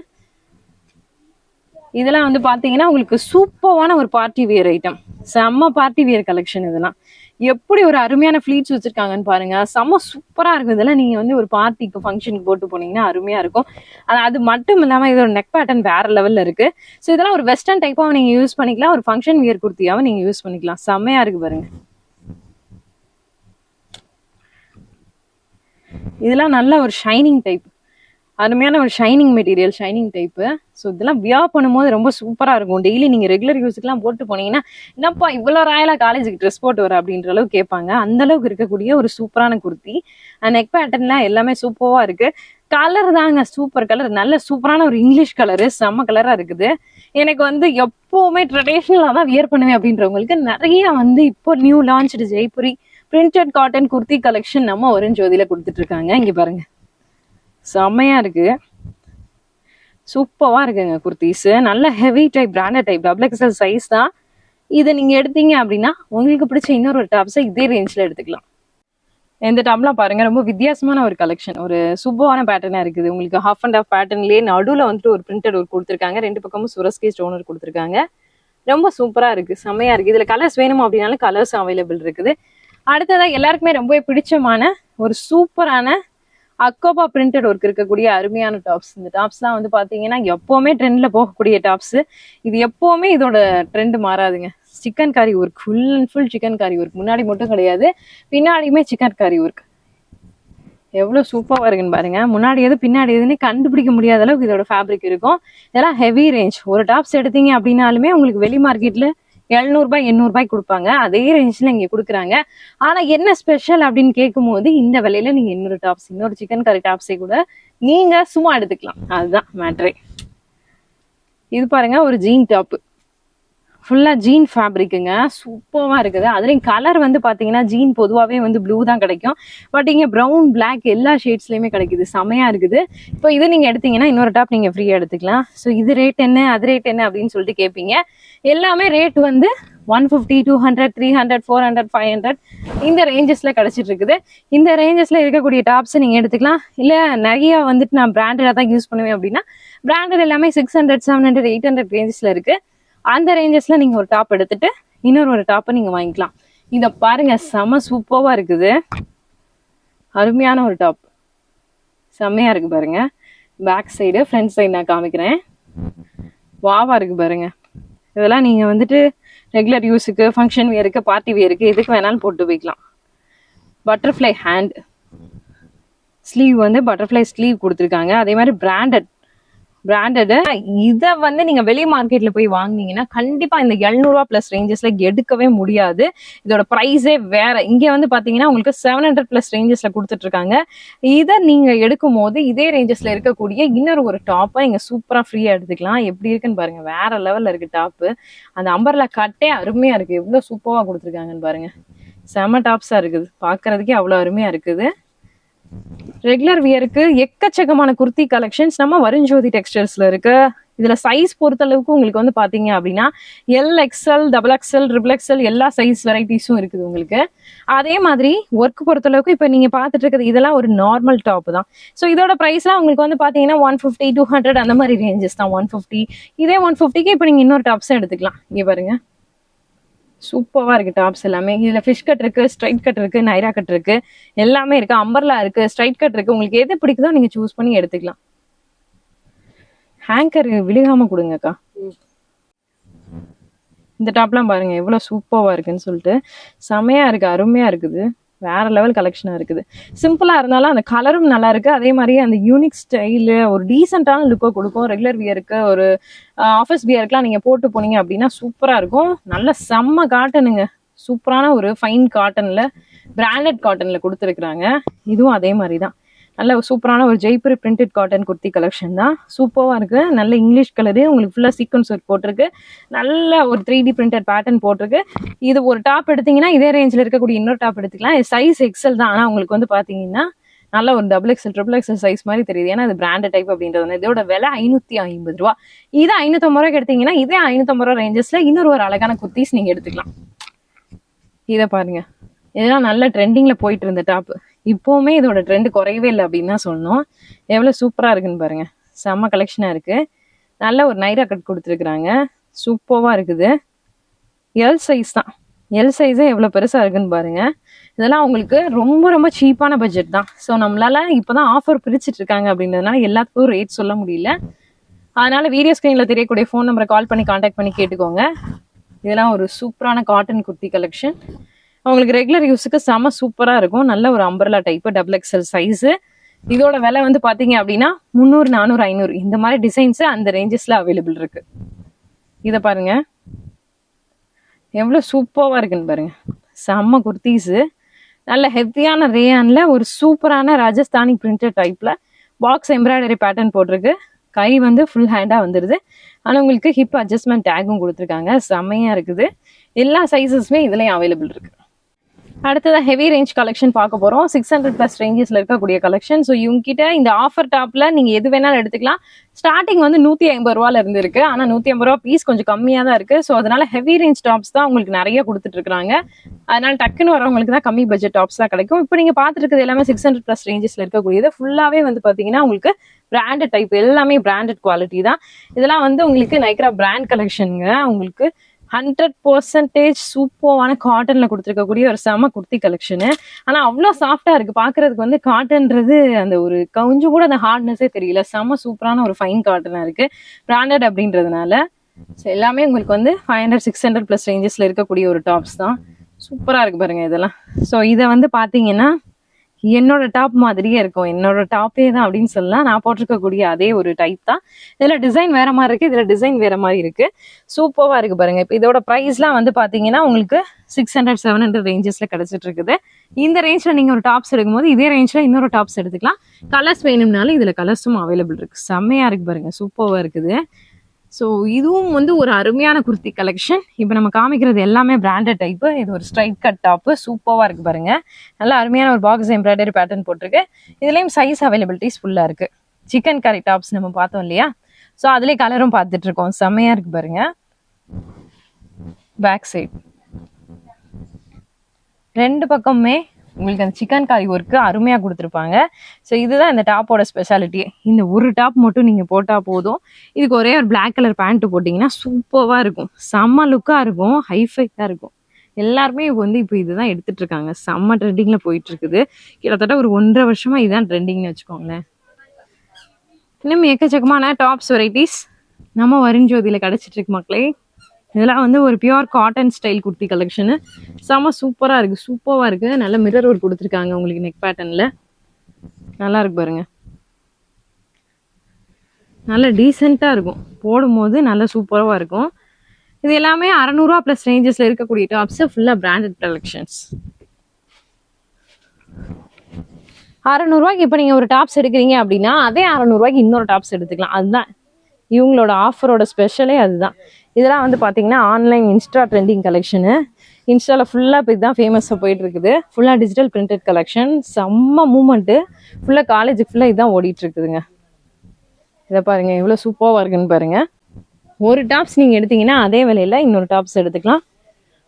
இதெல்லாம் வந்து பாத்தீங்கன்னா உங்களுக்கு சூப்பரான ஒரு பார்ட்டி வியர் ஐட்டம் செம்ம பார்ட்டி வியர் கலெக்ஷன் இதெல்லாம். எப்படி ஒரு அருமையான ஃபிளீட்ஸ் வச்சிருக்காங்கன்னு பாருங்க. செம்ம சூப்பரா இருக்கும். இதெல்லாம் நீங்க வந்து ஒரு பார்ட்டிக்கு ஃபங்க்ஷனுக்கு போட்டு போனீங்கன்னா அருமையா இருக்கும். அது அது மட்டும் இல்லாம இதோட நெக் பேட்டர்ன் வேற லெவல்ல இருக்கு. ஸோ இதெல்லாம் ஒரு வெஸ்டர்ன் டைப்பாகவும் நீங்க யூஸ் பண்ணிக்கலாம். ஒரு ஃபங்க்ஷன் வியர் குர்த்தியாவும் நீங்க யூஸ் பண்ணிக்கலாம். செம்மையா இருக்கு பாருங்க. இதெல்லாம் நல்ல ஒரு ஷைனிங் டைப் அருமையான ஒரு shining material shining type so இதெல்லாம் வியர் பண்ணும்போது ரொம்ப சூப்பராக இருக்கும். டெய்லி நீங்கள் ரெகுலர் யூஸுக்குலாம் போட்டு போனீங்கன்னா என்னப்பா இவ்வளோ ராயலாக காலேஜுக்கு ட்ரெஸ் போட்டு வர? அப்படின்ற அளவுக்கு கேட்பாங்க. அந்த அளவுக்கு இருக்கக்கூடிய ஒரு சூப்பரான குர்த்தி. நெக் பேட்டர்ன்லாம் எல்லாமே சூப்பராக இருக்கு. கலர் தாங்க சூப்பர் கலர் நல்ல சூப்பரான ஒரு இங்கிலீஷ் கலரு செம்ம கலராக இருக்குது. எனக்கு வந்து எப்போவுமே ட்ரெடிஷ்னலாக தான் வியர் பண்ணுவேன் அப்படின்றவங்களுக்கு நிறைய வந்து இப்போ new launch Jaipuri printed cotton kurti collection நம்ம ஒரே ஜோதியில் கொடுத்துட்ருக்காங்க இங்கே பாருங்க. செம்மையா இருக்கு. சூப்பராக இருக்குங்க குர்த்திஸு. நல்ல heavy type branded type double XL size தான். இதை நீங்கள் எடுத்தீங்க அப்படின்னா உங்களுக்கு பிடிச்ச இன்னொரு டாப்ஸை இதே ரேஞ்சில் எடுத்துக்கலாம். இந்த டாப்லாம் பாருங்க ரொம்ப வித்தியாசமான ஒரு கலெக்ஷன் ஒரு சூப்பரான பேட்டர்னா இருக்குது. உங்களுக்கு ஹாஃப் அண்ட் ஹாஃப் பேட்டர்ன்லயே நடுவில் வந்துட்டு ஒரு பிரிண்டட் ஒரு கொடுத்துருக்காங்க. ரெண்டு பக்கமும் சுரஸ்கே ஸ்டோனர் கொடுத்துருக்காங்க. ரொம்ப சூப்பரா இருக்கு செம்மையா இருக்கு. இதுல கலர்ஸ் வேணும் அப்படின்னாலும் கலர்ஸ் அவைலபிள் இருக்குது. அடுத்ததாக எல்லாருக்குமே ரொம்பவே பிடிச்சமான ஒரு சூப்பரான அக்கோபா பிரிண்டட் ஒர்க் இருக்கக்கூடிய அருமையான டாப்ஸ் இந்த டாப்ஸ்லாம் வந்து பாத்தீங்கன்னா எப்பவுமே ட்ரெண்ட்ல போகக்கூடிய டாப்ஸ் இது எப்பவுமே இதோட trend மாறாதுங்க. Chikankari work full and full chikankari work முன்னாடி மட்டும் கிடையாது. பின்னாடியுமே சிக்கன் காரி ஒர்க் எவ்வளோ சூப்பராக இருக்குன்னு பாருங்க. முன்னாடி எது பின்னாடி எதுன்னு கண்டுபிடிக்க முடியாத அளவுக்கு இதோட ஃபேப்ரிக் இருக்கும். இதெல்லாம் ஹெவி ரேஞ்ச் ஒரு டாப்ஸ் எடுத்தீங்க அப்படின்னாலுமே உங்களுக்கு வெளி மார்க்கெட்ல எழுநூறுபாய் எண்ணூறுபாய் கொடுப்பாங்க. அதே ரேஞ்சில் இங்கே கொடுக்குறாங்க. ஆனால் என்ன ஸ்பெஷல் அப்படின்னு கேட்கும்போது இந்த விலையில நீங்கள் இன்னொரு டாப்ஸ் இன்னொரு சிக்கன் கறி டாப்ஸை கூட நீங்கள் சும்மா எடுத்துக்கலாம். அதுதான் மேட்ரே இது பாருங்க ஒரு ஜீன் டாப்பு ஃபுல்லாக ஜீன் ஃபேப்ரிக்குங்க சூப்பராக இருக்குது. அதுலேயும் கலர் வந்து பார்த்தீங்கன்னா ஜீன் பொதுவாகவே வந்து ப்ளூ தான் கிடைக்கும். பட் இங்கே ப்ரௌன் பிளாக் எல்லா ஷேட்ஸ்லையுமே கிடைக்குது. செமையாக இருக்குது. இப்போ இது நீங்கள் எடுத்தீங்கன்னா இன்னொரு டாப் நீங்கள் ஃப்ரீயாக எடுத்துக்கலாம். ஸோ இது ரேட் என்ன அது ரேட் என்ன அப்படின்னு சொல்லிட்டு கேட்பீங்க எல்லாமே ரேட் வந்து one fifty two hundred three hundred four hundred five hundred இந்த ரேஞ்சஸில் கிடச்சிட்டு இருக்குது. இந்த ரேஞ்சஸில் இருக்கக்கூடிய டாப்ஸை நீங்கள் எடுத்துக்கலாம். இல்லை நிறைய வந்துட்டு நான் பிராண்டடாக தான் யூஸ் பண்ணுவேன் அப்படின்னா பிராண்டட் எல்லாமே six hundred seven hundred eight hundred ரேஞ்சஸில் இருக்குது அந்த ரேஞ்சஸில் நீங்கள் ஒரு டாப் எடுத்துட்டு இன்னொரு ஒரு டாப்பை நீங்கள் வாங்கிக்கலாம். இதை பாருங்க செம சூப்பராக இருக்குது. அருமையான ஒரு டாப் செம்மையாக இருக்கு பாருங்க. பேக் சைடு ஃப்ரண்ட் சைடு நான் காமிக்கிறேன். வாவா இருக்கு பாருங்க. இதெல்லாம் நீங்கள் வந்துட்டு ரெகுலர் யூஸுக்கு ஃபங்க்ஷன் வேருக்கு பார்ட்டி வியருக்கு எதுக்கு வேணாலும் போட்டு போய்க்கலாம். பட்டர்ஃப்ளை ஹேண்ட் ஸ்லீவ் வந்து பட்டர்ஃப்ளை ஸ்லீவ் கொடுத்துருக்காங்க. அதே மாதிரி பிராண்டட் பிராண்டடு இதை வந்து நீங்க வெளி மார்க்கெட்ல போய் வாங்குனீங்கன்னா கண்டிப்பா இந்த எழுநூறுவா பிளஸ் ரேஞ்சஸ்ல எடுக்கவே முடியாது. இதோட ப்ரைஸே வேற. இங்க வந்து பாத்தீங்கன்னா உங்களுக்கு செவன் ஹண்ட்ரட் பிளஸ் ரேஞ்சஸ்ல கொடுத்துட்டு இருக்காங்க இதை நீங்க எடுக்கும் போது இதே ரேஞ்சஸ்ல இருக்கக்கூடிய இன்னொரு ஒரு டாப்பை நீங்க சூப்பரா ஃப்ரீயா எடுத்துக்கலாம். எப்படி இருக்குன்னு பாருங்க. வேற லெவல்ல இருக்கு டாப்பு அந்த அம்பர்ல கட்டே அருமையா இருக்கு. எவ்வளவு சூப்பரா கொடுத்துருக்காங்கன்னு பாருங்க. செம டாப்ஸா இருக்குது. பாக்குறதுக்கே அவ்வளவு அருமையா இருக்குது. ரெகுலர் வியருக்கு எக்கச்சக்கமான குர்த்தி கலெக்ஷன்ஸ் நம்ம வருண்ஜோதி டெக்ஸ்டைல்ஸ்ல இருக்கு. இதுல சைஸ் பொறுத்த அளவுக்கு உங்களுக்கு வந்து பாத்தீங்க அப்படின்னா L XL double XL triple XL எல்லா சைஸ் வெரைட்டிஸும் இருக்குது உங்களுக்கு. அதே மாதிரி ஒர்க் பொறுத்த அளவுக்கு இப்போ நீங்க பார்த்துட்டு இருக்கிறது இதெல்லாம் ஒரு நார்மல் டாப் தான். ஸோ இதோட ப்ரைஸ்லாம் உங்களுக்கு வந்து பாத்தீங்கன்னா ஒன் ஃபிஃப்டி டூ ஹண்ட்ரட் அந்த மாதிரி ரேஞ்சஸ் தான். ஒன் ஃபிஃப்டி இதே ஒன் ஃபிஃப்டிக்கு இப்போ நீங்க இன்னொரு டாப்ஸும் எடுத்துக்கலாம். இங்கே பாருங்க. சூப்பராக இருக்கு டாப்ஸ் எல்லாமே. இதில் ஃபிஷ் கட் இருக்கு ஸ்ட்ரைட் கட் இருக்கு நைரா கட் இருக்கு. எல்லாமே இருக்கு. அம்பர்லா இருக்கு ஸ்ட்ரைட் கட் இருக்கு. உங்களுக்கு எது பிடிக்குதோ நீங்க சூஸ் பண்ணி எடுத்துக்கலாம். ஹேங்கர் விழுகாம கொடுங்கக்கா. இந்த டாப்லாம் பாருங்க எவ்வளவு சூப்பராக இருக்குன்னு சொல்லிட்டு. செமையா இருக்கு அருமையா இருக்குது. வேற லெவல் கலெக்ஷனாக இருக்குது. சிம்பிளாக இருந்தாலும் அந்த கலரும் நல்லா இருக்கு அதே மாதிரி அந்த யூனிக் ஸ்டைலு ஒரு டீசெண்டான லுக்கை கொடுக்கும். ரெகுலர் வியருக்கு ஒரு ஆஃபீஸ் வியருக்குலாம் நீங்க போட்டு போனீங்க அப்படின்னா சூப்பராக இருக்கும். நல்ல செம்ம காட்டனுங்க சூப்பரான ஒரு ஃபைன் காட்டனில் பிராண்டட் காட்டனில் கொடுத்துருக்குறாங்க. இதுவும் அதே மாதிரி தான் நல்ல சூப்பரான ஒரு Jaipur printed cotton kurti collection தான். சூப்பராக இருக்கு. நல்ல இங்கிலீஷ் கலரு உங்களுக்கு ஃபுல்லாக சீக்வன்ஸ் ஒர்க் போட்டிருக்கு. நல்ல ஒரு த்ரீ டி பிரிண்டட் பேட்டர்ன் போட்டிருக்கு. இது ஒரு டாப் எடுத்தீங்கன்னா இதே ரேஞ்சில் இருக்கக்கூடிய இன்னொரு டாப் எடுத்துக்கலாம். சைஸ் எக்ஸல் தான். ஆனால் உங்களுக்கு வந்து பார்த்தீங்கன்னா நல்ல ஒரு double XL triple XL size மாதிரி தெரியுது. ஏன்னா இது பிராண்டட் டைப் அப்படின்றது வந்து இதோட விலை ஐநூற்றி ஐம்பது ரூபா. இது ஐநூற்றம்பது ரூபாய்க்கு எடுத்தீங்கன்னா இதே ஐநூற்றம்பது ரூபா ரேஞ்சஸில் இன்னொரு ஒரு அழகான குர்த்திஸ் நீங்கள் எடுத்துக்கலாம். இதை பாருங்க. இதெல்லாம் நல்ல ட்ரெண்டிங்ல போயிட்டு இருந்த டாப் இப்போவுமே இதோட ட்ரெண்ட் குறையவே இல்லை அப்படின்னு தான் சொல்லணும். எவ்வளோ சூப்பராக இருக்குன்னு பாருங்கள் செம்ம கலெக்ஷனாக இருக்கு. நல்ல ஒரு நைரா கட் கொடுத்துருக்குறாங்க. சூப்பராக இருக்குது. எல் சைஸ் தான். எல் சைஸே எவ்வளோ பெருசாக இருக்குன்னு பாருங்கள் இதெல்லாம் அவங்களுக்கு ரொம்ப ரொம்ப சீப்பான பட்ஜெட் தான். ஸோ நம்மளால் இப்போ தான் ஆஃபர் பிரிச்சுட்டு இருக்காங்க அப்படின்றதுனால எல்லாத்துக்கும் ரேட் சொல்ல முடியல. அதனால் வீடியோ ஸ்க்ரீனில் தெரியக்கூடிய ஃபோன் நம்பரை கால் பண்ணி காண்டாக்ட் பண்ணி கேட்டுக்கோங்க. இதெல்லாம் ஒரு சூப்பரான காட்டன் குர்த்தி கலெக்ஷன் உங்களுக்கு ரெகுலர் யூஸுக்கு செம சூப்பராக இருக்கும். நல்ல ஒரு umbrella type double XL size இதோட விலை வந்து பார்த்தீங்க அப்படின்னா முந்நூறு நானூறு ஐநூறு. இந்த மாதிரி டிசைன்ஸு அந்த ரேஞ்சஸில் அவைலபிள் இருக்கு. இதை பாருங்க. எவ்வளோ சூப்பராக இருக்குன்னு பாருங்க. செம்ம குர்த்தீஸு நல்ல ஹெவியான ரேயானில் ஒரு சூப்பரான ராஜஸ்தானி பிரிண்டட் டைப்பில் பாக்ஸ் எம்ப்ராய்டரி பேட்டர்ன் போட்டிருக்கு. கை வந்து ஃபுல் ஹேண்டாக வந்துடுது ஆனால் உங்களுக்கு ஹிப் அட்ஜஸ்ட்மெண்ட் டேக்கும் கொடுத்துருக்காங்க. செம்மையாக இருக்குது. எல்லா சைஸஸுமே இதுலேயும் அவைலபிள் இருக்குது அடுத்ததாக ஹெவி ரேஞ்ச் கலெக்ஷன் பார்க்க போகிறோம் சிக்ஸ் ஹண்ட்ரட் ப்ளஸ் ரேஞ்சஸில் இருக்கக்கூடிய கலெக்ஷன் ஸோ இவங்ககிட்ட இந்த ஆஃபர் டாப்பில் நீங்கள் எது வேணாலும் எடுத்துக்கலாம். ஸ்டார்டிங் வந்து நூற்றி ஐம்பது ரூபால இருந்து இருக்கு. ஆனால் நூற்றி ஐம்பது ரூபா பீஸ் கொஞ்சம் கம்மியாக தான் இருக்குது ஸோ அதனால ஹெவி ரேஞ்ச் டாப்ஸ் தான் உங்களுக்கு நிறைய கொடுத்துட்டு இருக்காங்க. அதனால டக்குன்னு வரவங்களுக்கு தான் கம்மி பட்ஜெட் டாப்ஸ் தான் கிடைக்கும். இப்போ நீங்கள் பார்த்துருக்குது எல்லாமே சிக்ஸ் ஹண்ட்ரட் ப்ளஸ் ரேஞ்சஸில் இருக்கக்கூடியது. ஃபுல்லாவே வந்து பார்த்தீங்கன்னா உங்களுக்கு பிராண்டட் டைப் எல்லாமே பிராண்டட் குவாலிட்டி தான். இதெல்லாம் வந்து உங்களுக்கு நைக்ரா பிராண்ட் கலெக்ஷனுங்க உங்களுக்கு ஹண்ட்ரட் பர்சன்டேஜ் சூப்பரான காட்டன்ல கொடுத்துருக்கக்கூடிய ஒரு செம குர்த்தி கலெக்ஷனு ஆனா அவ்வளோ சாஃப்டா இருக்கு. பாக்குறதுக்கு வந்து காட்டன்றது அந்த ஒரு கொஞ்சம் கூட அந்த ஹார்ட்னஸே தெரியல. செம சூப்பரான ஒரு ஃபைன் காட்டனா இருக்கு. பிராண்டட் அப்படின்றதுனால. ஸோ எல்லாமே உங்களுக்கு வந்து five hundred six hundred plus ரேஞ்சஸ்ல இருக்கக்கூடிய ஒரு டாப்ஸ் தான். சூப்பரா இருக்கு பாருங்க இதெல்லாம். ஸோ இதை வந்து பாத்தீங்கன்னா என்னோட டாப் மாதிரியே இருக்கும். என்னோட டாப்பே தான் அப்படின்னு சொல்லலாம். நான் போட்டிருக்கக்கூடிய அதே ஒரு டைப் தான். இதில் டிசைன் வேற மாதிரி இருக்கு. இதில் டிசைன் வேற மாதிரி இருக்கு. சூப்பராக இருக்கு பாருங்க. இப்போ இதோட ப்ரைஸ்லாம் வந்து பார்த்தீங்கன்னா உங்களுக்கு சிக்ஸ் ஹண்ட்ரட் செவன் ஹண்ட்ரட் ரேஞ்சஸில் கிடைச்சிட்டு இருக்குது இந்த ரேஞ்சில் நீங்கள் ஒரு டாப்ஸ் எடுக்கும்போது இதே ரேஞ்சில் இன்னொரு டாப்ஸ் எடுத்துக்கலாம். கலர்ஸ் வேணும்னாலும் இதில் கலர்ஸும் அவைலபிள் இருக்கு. செம்மையா இருக்கு பாருங்க. சூப்பராக இருக்குது. ஸோ இதுவும் வந்து ஒரு அருமையான குர்த்தி கலெக்ஷன் இப்போ நம்ம காமிக்கிறது எல்லாமே பிராண்டட் டைப்பு இது ஒரு ஸ்ட்ரைட் கட் டாப்பு சூப்பராக இருக்குது பாருங்கள் நல்லா அருமையான ஒரு பாக்ஸ் எம்ப்ராய்டரி பேட்டர்ன் போட்டிருக்கு. இதுலேயும் சைஸ் அவைலபிலிட்டிஸ் ஃபுல்லாக இருக்குது சிக்கன் கறி டாப்ஸ் நம்ம பார்த்தோம் இல்லையா? ஸோ அதுலேயே கலரும் பார்த்துட்ருக்கோம் செம்மையாக இருக்குது பாருங்கள் பேக் சைட் ரெண்டு பக்கமுமே உங்களுக்கு அந்த சிக்கன் காரி ஒர்க்கு அருமையாக கொடுத்துருப்பாங்க. ஸோ இதுதான் இந்த டாப்போட ஸ்பெஷாலிட்டி இந்த ஒரு டாப் மட்டும் நீங்கள் போட்டால் போதும். இதுக்கு ஒரே ஒரு பிளாக் கலர் பேண்ட்டு போட்டிங்கன்னா சூப்பராக இருக்கும். செம்ம லுக்காக இருக்கும். ஹைஃபைக்காக இருக்கும். எல்லாருமே இப்போ வந்து இப்போ இதுதான் எடுத்துட்டு இருக்காங்க. செம்ம ட்ரெண்டிங்கில் போயிட்டு இருக்குது. கிட்டத்தட்ட ஒரு ஒன்றரை வருஷமா இதுதான் ட்ரெண்டிங்னு வச்சுக்கோங்களேன். இன்னும் எக்கச்சக்கமான டாப்ஸ் வெரைட்டிஸ் நம்ம வரிஞ்சோதியில் கிடச்சிட்டு இருக்கு மக்களே. இதெல்லாம் வந்து ஒரு pure cotton style kurti collection செம சூப்பராக இருக்குது சூப்பராக இருக்குது நல்ல மிரர் ஒர்க் கொடுத்துருக்காங்க உங்களுக்கு நெக் பேட்டர்னில் நல்லா இருக்கு பாருங்க. நல்ல டீசெண்டாக இருக்கும். போடும்போது நல்ல சூப்பராக இருக்கும். இது எல்லாமே அறநூறுவா ப்ளஸ் ரேஞ்சஸில் இருக்கக்கூடிய டாப்ஸு ஃபுல்லாக பிராண்டட் கலெக்ஷன்ஸ் அறநூறுவாய்க்கு இப்போ நீங்கள் ஒரு டாப்ஸ் எடுக்கிறீங்க அப்படின்னா அதே அறநூறுவாய்க்கு இன்னொரு டாப்ஸ் எடுத்துக்கலாம். அதுதான். இவங்களோட ஆஃபரோட ஸ்பெஷலே அதுதான். இதெல்லாம் வந்து பார்த்தீங்கன்னா ஆன்லைன் இன்ஸ்டா ட்ரெண்டிங் கலெக்ஷனு இன்ஸ்டாவில் ஃபுல்லாக இப்போ இதுதான் ஃபேமஸாக போயிட்டு இருக்குது ஃபுல்லாக டிஜிட்டல் பிரிண்டட் கலெக்ஷன் செம்ம மூமெண்ட்டு ஃபுல்லாக காலேஜுக்கு ஃபுல்லாக இதுதான் ஓடிட்டு இருக்குதுங்க இதை பாருங்கள் எவ்வளோ சூப்பராக இருக்குன்னு பாருங்கள் ஒரு டாப்ஸ் நீங்கள் எடுத்தீங்கன்னா அதே விலையில் இன்னொரு டாப்ஸ் எடுத்துக்கலாம்.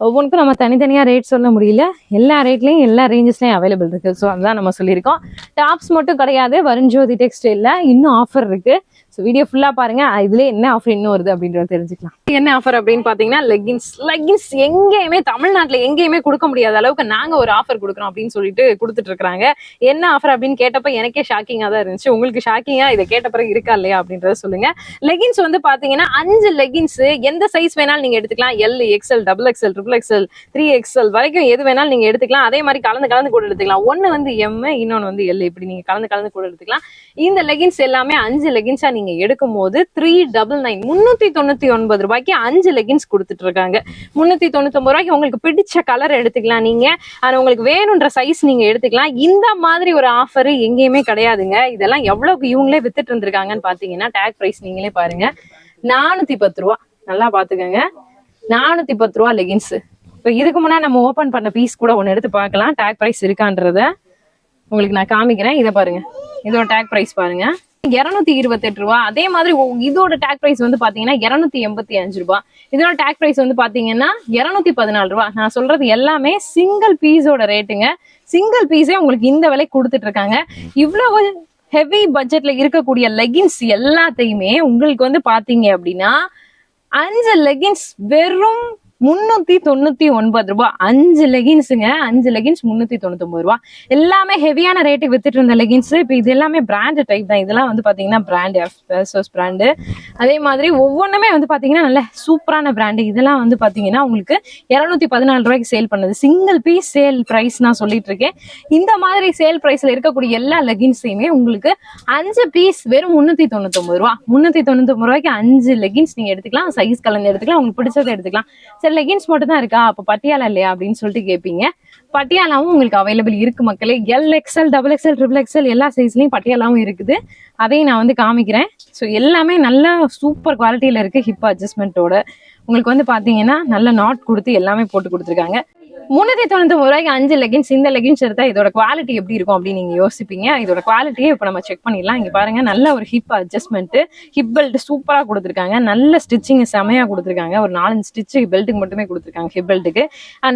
ஒவ்வொன்றுக்கும் நம்ம தனித்தனியாக ரேட் சொல்ல முடியல. எல்லா ரேட்லையும் எல்லா ரேஞ்சஸ்லையும் அவைலபிள் இருக்குது ஸோ அதுதான் நம்ம சொல்லியிருக்கோம். டாப்ஸ் மட்டும் கிடையாது. வருண்ஜோதி டெக்ஸ்டைலில் இன்னும் ஆஃபர் இருக்குது ஸோ வீடியோ ஃபுல்லாக பாருங்க இதுல என்ன ஆஃபர் இன்னும் வருது அப்படின்றத தெரிஞ்சுக்கலாம். என்ன ஆஃபர் அப்படின்னு பார்த்தீங்கன்னா லெகின்ஸ் லெகின்ஸ் எங்கேயுமே தமிழ்நாட்டில் எங்கேயுமே கொடுக்க முடியாத அளவுக்கு நாங்கள் ஒரு ஆஃபர் கொடுக்குறோம் அப்படின்னு சொல்லிட்டு கொடுத்துட்டு இருக்காங்க என்ன ஆஃபர் அப்படின்னு கேட்டப்ப எனக்கே ஷாக்கிங்காக தான் இருந்துச்சு. உங்களுக்கு ஷாக்கிங்காக இதை கேட்ட பிறகு இருக்கா இல்லையா அப்படின்றத சொல்லுங்க. லெகின்ஸ் வந்து பாத்தீங்கன்னா அஞ்சு லெகின்ஸ் எந்த சைஸ் வேணாலும் நீங்க எடுத்துக்கலாம். L XL double XL triple XL three XL வரைக்கும் எது வேணாலும் நீங்க எடுத்துக்கலாம். அதே மாதிரி கலந்து கலந்து கூட எடுத்துக்கலாம். ஒன்னு வந்து எம் இன்னொன்னு வந்து எல் இப்படி நீங்க கலந்து கலந்து கூட எடுத்துக்கலாம். இந்த லெகின்ஸ் எல்லாமே அஞ்சு லெகின்ஸா நீங்க எடுக்கும் போது த்ரீ டபுள் நைன் முன்னூத்தி தொண்ணூத்தி ஒன்பது ரூபாய்க்கு அஞ்சு லெகின்ஸ் கொடுத்துட்டு இருக்காங்க. முன்னூத்தி தொண்ணூத்தி ஒன்பது ரூபாய்க்கு உங்களுக்கு பிடிச்ச கலர் எடுத்துக்கலாம் நீங்க. அது உங்களுக்கு வேணுன்ற சைஸ் நீங்க எடுத்துக்கலாம். இந்த மாதிரி ஒரு ஆஃபர் எங்கேயுமே கிடையாதுங்க. இதெல்லாம் எவ்வளவுக்கு இவங்களே வித்துட்டு இருந்திருக்காங்கன்னு பாத்தீங்கன்னா டேக் பிரைஸ் நீங்களே பாருங்க. நானூத்தி பத்து ரூபா. நல்லா பாத்துக்கோங்க. நானூத்தி பத்து ரூபா லெகின்ஸ் இப்போ இதுக்கு முன்னாடி நம்ம ஓபன் பண்ண பீஸ் கூட ஒன்னு எடுத்து பார்க்கலாம் டேக் பிரைஸ் இருக்கான்றத உங்களுக்கு நான் காமிக்கிறேன். இதை பாருங்க. இதோட டேக் பிரைஸ் பாருங்க. இருநூத்தி இருபத்தி எட்டு ரூபா. அதே மாதிரி இதோட டேக் பிரைஸ் வந்து பாத்தீங்கன்னா இருநூத்தி எண்பத்தி அஞ்சு ரூபா. இதோட டேக் பிரைஸ் வந்து பாத்தீங்கன்னா இருநூத்தி பதினாலு ரூபா. நான் சொல்றது எல்லாமே சிங்கிள் பீஸோட ரேட்டுங்க சிங்கிள் பீஸே உங்களுக்கு இந்த விலை கொடுத்துட்டு இருக்காங்க. இவ்வளவு ஹெவி பட்ஜெட்ல இருக்கக்கூடிய லெகின்ஸ் எல்லாத்தையுமே உங்களுக்கு வந்து பாத்தீங்க அப்படின்னா அஞ்சு லெகின்ஸ் வெறும் முன்னூத்தி தொண்ணூத்தி ஒன்பது ரூபாய் அஞ்சு லெகின்ஸுங்க அஞ்சு லெகின்ஸ் முன்னூத்தி தொண்ணூத்தி ஒன்பது ரூபாய் எல்லாமே ஹெவியான ரேட்டுக்கு வித்துட்டு இருந்த லெகின்ஸ் இப்போ இது எல்லாமே பிராண்ட் டைப் தான். இதெல்லாம் வந்து பாத்தீங்கன்னா பிராண்ட் பேசோஸ் பிராண்டு அதே மாதிரி ஒவ்வொன்றுமே வந்து பாத்தீங்கன்னா நல்ல சூப்பரான பிராண்டு இதெல்லாம் வந்து பாத்தீங்கன்னா உங்களுக்கு இருநூத்தி பதினாலு ரூபாய்க்கு சேல் பண்ணுது. சிங்கிள் பீஸ் சேல் பிரைஸ் நான் சொல்லிட்டு இருக்கேன். இந்த மாதிரி சேல் பிரைஸ்ல இருக்கக்கூடிய எல்லா லெகின்ஸையுமே உங்களுக்கு அஞ்சு பீஸ் வெறும் முன்னூத்தி தொண்ணூத்தி ஒன்பது ரூபா. முன்னூத்தி தொண்ணூத்தி ஒன்பது ரூபாய்க்கு அஞ்சு லெகின்ஸ் நீங்க எடுத்துக்கலாம். சைஸ் கலந்து எடுத்துக்கலாம். உங்களுக்கு பிடிச்சதை எடுத்துக்கலாம். சரி லெகின்ஸ் மட்டும் தான் இருக்கா? அப்போ பட்டியாலா இல்லையா? அப்படின்னு சொல்லிட்டு கேட்பீங்க பட்டியாலாவும் உங்களுக்கு அவைலபிள் இருக்கு மக்களே. L XL double XL triple XL எல்லா சைஸ்லயும் பட்டியாலாவும் இருக்குது. அதையும் நான் வந்து காமிக்கிறேன். ஸோ எல்லாமே நல்ல சூப்பர் குவாலிட்டியில இருக்கு ஹிப் அட்ஜஸ்ட்மெண்ட்டோட உங்களுக்கு வந்து பார்த்தீங்கன்னா நல்ல நாட் கொடுத்து எல்லாமே போட்டு கொடுத்துருக்காங்க. முன்னூத்தி தொண்ணூத்தி ரூபாய்க்கு அஞ்சு லெகின்ஸ் இந்த லெகின்ஸ் எடுத்தா இதோட குவாலிட்டி எப்படி இருக்கும் அப்படின்னு நீங்க யோசிப்பீங்க. இதோட குவாலிட்டியே இப்ப நம்ம செக் பண்ணிடலாம். இங்க பாருங்க நல்ல ஒரு ஹிப் அட்ஜஸ்ட்மெண்ட் ஹிப் பெல்ட் சூப்பரா கொடுத்துருக்காங்க. நல்ல ஸ்டிச்சிங் செமையா கொடுத்துருக்காங்க. ஒரு நாலஞ்சு ஸ்டிச் பெல்ட்டுக்கு மட்டுமே கொடுத்துருக்காங்க ஹிப் பெல்ட்டுக்கு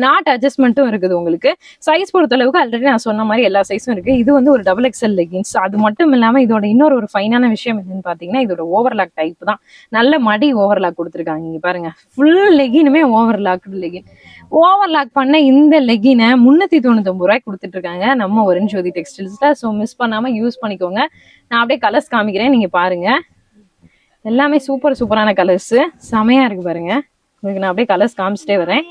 நாட் அட்ஜஸ்ட்மெண்ட்டும் இருக்குது உங்களுக்கு. சைஸ் பொறுத்த அளவுக்கு ஆல்ரெடி நான் சொன்ன மாதிரி எல்லா சைஸும் இருக்கு. இது வந்து ஒரு டபுள் எக்ஸ்எல் லெகின்ஸ் அது மட்டும் இல்லாம இதோட இன்னொரு ஒரு ஃபைனான விஷயம் என்னன்னு பாத்தீங்கன்னா இதோட ஓவர்லாக் டைப் தான். நல்ல மடி ஓவர்லாக் கொடுத்துருக்காங்க. இங்க பாருங்க ஃபுல் லெகினுமே ஓவர்லாக் லெகின் ஓவர்லாக் பண்ண இந்த லெகினை முன்னூத்தி தொண்ணூத்தி ரூபாய்க்கு கொடுத்துட்டு இருக்காங்க நம்ம ஒரன் ஜோதி டெக்ஸ்டைல்ஸ்ல ஸோ மிஸ் பண்ணாம யூஸ் பண்ணிக்கோங்க. நான் அப்படியே கலர்ஸ் காமிக்கிறேன் நீங்க பாருங்க. எல்லாமே சூப்பர் சூப்பரான கலர்ஸ் செமையா இருக்கு பாருங்க. உங்களுக்கு நான் அப்படியே கலர்ஸ் காமிச்சிட்டே வரேன்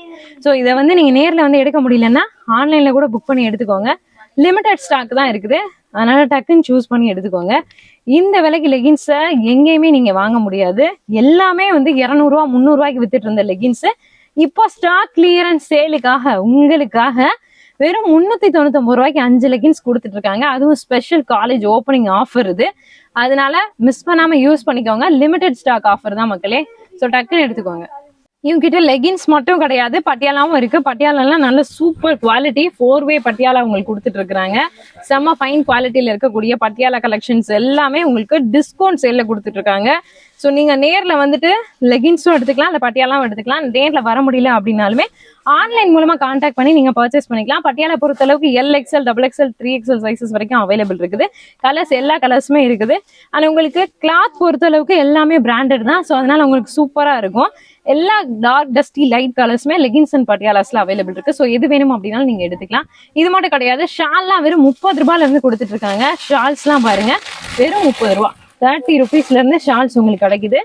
ஸோ இதை வந்து நீங்க நேரில் வந்து எடுக்க முடியலன்னா ஆன்லைன்ல கூட புக் பண்ணி எடுத்துக்கோங்க. லிமிடெட் ஸ்டாக் தான் இருக்குது. அதனால டக்குன்னு சூஸ் பண்ணி எடுத்துக்கோங்க. இந்த விலைக்கு லெகின்ஸை எங்கேயுமே நீங்க வாங்க முடியாது. எல்லாமே வந்து இரநூறுவா முந்நூறுவாய்க்கு வித்துட்டு இருந்த லெகின்ஸ் இப்போ ஸ்டாக் கிளியரன்ஸ் சேலுக்காக உங்களுக்காக வெறும் முன்னூத்தி தொண்ணூத்தி ரூபாய்க்கு அஞ்சு லெகின்ஸ் கொடுத்துட்டு இருக்காங்க. அதுவும் ஸ்பெஷல் காலேஜ் ஓப்பனிங் ஆஃபர் இது. அதனால மிஸ் பண்ணாம யூஸ் பண்ணிக்கோங்க. லிமிடெட் ஸ்டாக் ஆஃபர் தான் மக்களே. ஸோ டக்குன்னு எடுத்துக்கோங்க. இவங்ககிட்ட லெகின்ஸ் மட்டும் கிடையாது பட்டியாலாவும் இருக்கு. பட்டியாலாம் நல்ல super quality four way Patiala உங்களுக்கு கொடுத்துட்டு இருக்காங்க செம்ம ஃபைன் குவாலிட்டியில இருக்கக்கூடிய பட்டியாலா கலெக்ஷன்ஸ் எல்லாமே உங்களுக்கு டிஸ்கவுண்ட் சேல்ல கொடுத்துட்டு இருக்காங்க ஸோ நீங்க நேர்ல வந்துட்டு லெகின்ஸும் எடுத்துக்கலாம் இல்ல பட்டியாலாவும் எடுத்துக்கலாம். நேர்ல வர முடியல அப்படின்னாலுமே ஆன்லைன் மூலமா கான்டாக்ட் பண்ணி நீங்க பர்ச்சேஸ் பண்ணிக்கலாம். பட்டியாலா பொறுத்த அளவுக்கு L XL double XL three XL sizes வரைக்கும் அவைலபிள் இருக்குது. கலர்ஸ் எல்லா கலர்ஸுமே இருக்குது. ஆனால் உங்களுக்கு கிளாத் பொறுத்த அளவுக்கு எல்லாமே பிராண்டட் தான். ஸோ அதனால உங்களுக்கு சூப்பரா இருக்கும். எல்லா டார்க் டஸ்டி லைட் கலர்ஸுமே லெகின்ஸ் அண்ட் பட்டியாலாஸ்ல அவைலபிள் இருக்கு. ஸோ எது வேணும் அப்படின்னாலும் நீங்க எடுத்துக்கலாம். இது மட்டும் கிடையாது ஷால்லாம் வெறும் முப்பது ரூபாயில இருந்து கொடுத்துட்டு இருக்காங்க. ஷால்ஸ்லாம் பாருங்க வெறும் முப்பது ரூபா. தேர்ட்டி ருபீஸ்ல இருந்து ஷால்ஸ் உங்களுக்கு கிடைக்குது.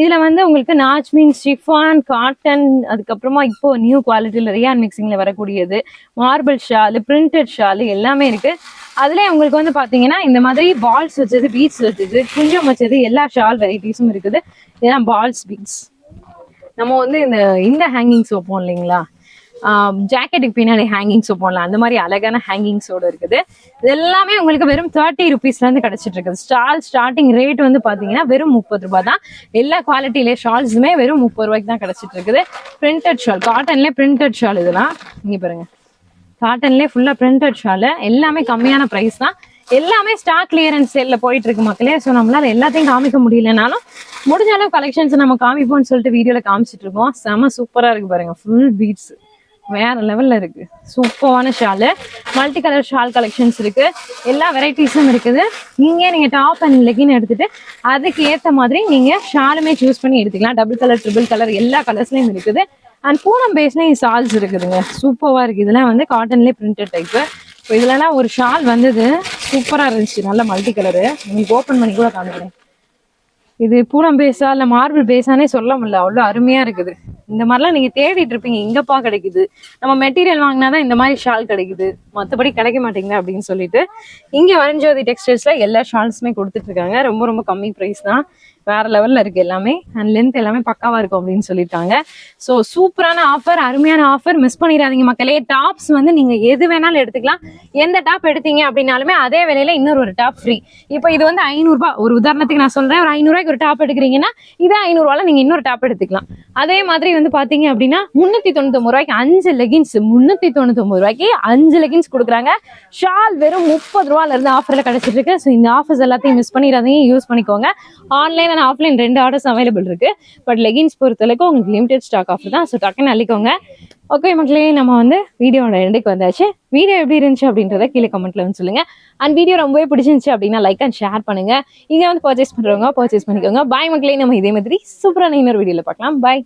இதுல வந்து உங்களுக்கு நாச்மீன் ஷிஃபான் காட்டன் அதுக்கப்புறமா இப்போ நியூ குவாலிட்டியில ரியான் மிக்சிங்ல வரக்கூடியது. மார்பிள் ஷாலு பிரிண்டட் ஷாலு எல்லாமே இருக்கு. அதுல உங்களுக்கு வந்து பாத்தீங்கன்னா இந்த மாதிரி பால்ஸ் வச்சது பீட்ஸ் வச்சது குஞ்சம் வச்சது எல்லா ஷால் வெரைட்டிஸும் இருக்குது. இதெல்லாம் பால்ஸ் பீட்ஸ் நம்ம வந்து இந்த இந்த ஹேங்கிங்ஸ் வைப்போம் இல்லைங்களா? ஜாக்கெட்டுக்கு பின்னாடி ஹேங்கிங்ஸ் வைப்போம்ல அந்த மாதிரி அழகான ஹேங்கிங்ஸோடு இருக்குது. இது எல்லாமே உங்களுக்கு வெறும் தேர்ட்டி ருபீஸ்ல இருந்து கிடைச்சிட்டு இருக்குது. ஸ்டால் ஸ்டார்டிங் ரேட் வந்து பாத்தீங்கன்னா வெறும் முப்பது ரூபா தான். எல்லா குவாலிட்டியிலே ஷால்ஸுமே வெறும் முப்பது ரூபாய்க்கு தான் கிடைச்சிட்டு இருக்குது. பிரிண்டட் ஷால் காட்டன்லேயே பிரிண்டட் ஷால் இதெல்லாம் இங்கே பாருங்க. காட்டன்லேயே ஃபுல்லா பிரிண்டட் ஷால் எல்லாமே கம்மியான பிரைஸ் தான். எல்லாமே ஸ்டாக் கிளியரன்ஸ் சேல்ல போயிட்டு இருக்கு மக்களே. ஸோ நம்மளால எல்லாத்தையும் காமிக்க முடியலனாலும் முடிஞ்ச அளவு கலெக்ஷன்ஸ் நம்ம காமிப்போம்னு சொல்லிட்டு வீடியோல காமிச்சிட்டு இருக்கோம். செம சூப்பரா இருக்கு பாருங்க. ஃபுல் பீட்ஸ் வேற லெவல்ல இருக்கு. சூப்பரான shawl multi colour shawl collections இருக்கு. எல்லா வெரைட்டிஸும் இருக்குது. நீங்க நீங்க டாப் அண்ட் லெகின் எடுத்துட்டு அதுக்கு ஏத்த மாதிரி நீங்க ஷாலுமே சூஸ் பண்ணி எடுத்துக்கலாம். டபுள் கலர் ட்ரிபிள் கலர் எல்லா கலர்ஸ்லயும் இருக்குது. அண்ட் பூனம் பேஸ்லயும் ஷால்ஸ் இருக்குதுங்க. சூப்பரா இருக்கு. இதெல்லாம் வந்து காட்டன்லேயே பிரிண்டட் டைப்பு இப்போ இதுலலாம் ஒரு ஷால் வந்தது. சூப்பரா இருந்துச்சு. நல்ல மல்டி கலரு. உங்களுக்கு ஓப்பன் பண்ணி கூட காமிக்கிறேன். இது பூனம் பேஸா இல்ல மார்பிள் பேஸானே சொல்ல முடியல. அவ்வளவு அருமையா இருக்குது. இந்த மாதிரிலாம் நீங்க தேடிட்டு இருப்பீங்க. எங்கப்பா கிடைக்குது. நம்ம மெட்டீரியல் வாங்கினாதான் இந்த மாதிரி ஷால் கிடைக்குது. மத்தபடி கிடைக்க மாட்டேங்குது அப்படின்னு சொல்லிட்டு இங்க வரஞ்சோதி டெக்ஸ்டைல்ஸ்ல எல்லா ஷால்ஸுமே கொடுத்துட்டு இருக்காங்க. ரொம்ப ரொம்ப கம்மி ப்ரைஸ் தான். வேற லெவல்ல இருக்கு எல்லாமே. அண்ட் லென்த் எல்லாமே பக்காவா இருக்கும் அப்படின்னு சொல்லியிருக்காங்க ஸோ சூப்பரான ஆஃபர் அருமையான ஆஃபர் மிஸ் பண்ணிடாதீங்க மக்களே. டாப்ஸ் வந்து நீங்க எது வேணாலும் எடுத்துக்கலாம். எந்த டாப் எடுத்தீங்க அப்படின்னாலுமே அதே விலையில இன்னொரு ஒரு டாப் ஃப்ரீ இப்போ இது வந்து ஐநூறுபா ஒரு உதாரணத்துக்கு நான் சொல்றேன். ஒரு ஐநூறுரூவாய்க்கு ஒரு டாப் எடுக்கிறீங்கன்னா இதே ஐநூறுவால நீங்க இன்னொரு டாப் எடுத்துக்கலாம். அதே மாதிரி வந்து பாத்தீங்க அப்படின்னா முன்னூத்தி தொண்ணூத்தி ரூபாய்க்கு அஞ்சு லெகின்ஸ் முன்னூத்தி தொண்ணூத்தி ரூபாய்க்கு அஞ்சு லெகின்ஸ் கொடுக்குறாங்க. ஷால் வெறும் முப்பது ரூபால இருந்து ஆஃபர்ல கிடைச்சிட்டு இருக்கு. ஸோ இந்த ஆஃபர்ஸ் எல்லாத்தையும் மிஸ் பண்ணிடாதீங்க யூஸ் பண்ணிக்கோங்க. ஆன்லைன் அண்ட் ஆஃப்லைன் ரெண்டு ஆர்டர்ஸ் அவைலபிள் இருக்கு. பட் லெகின்ஸ் பொறுத்த வரைக்கும் உங்களுக்கு லிமிடெட் ஸ்டாக் ஆஃபர் தான். ஸோ டக்குன்னு அள்ளிக்கோங்க. ஓகே மக்களே நம்ம வந்து வீடியோட எண்டுக்கு வந்தாச்சு. வீடியோ எப்படி இருந்துச்சு அப்படின்றத கீழே கமெண்ட்ல வந்து சொல்லுங்க. அண்ட் வீடியோ ரொம்பவே பிடிச்சிருந்துச்சு அப்படின்னா லைக் அண்ட் ஷேர் பண்ணுங்க. இங்க வந்து பர்ச்சேஸ் பண்றவங்க பர்ச்சேஸ் பண்ணிக்கோங்க. பாய் மக்களே நம்ம இதே மாதிரி சூப்பரான இன்னொரு வீடியோல பார்க்கலாம். பாய்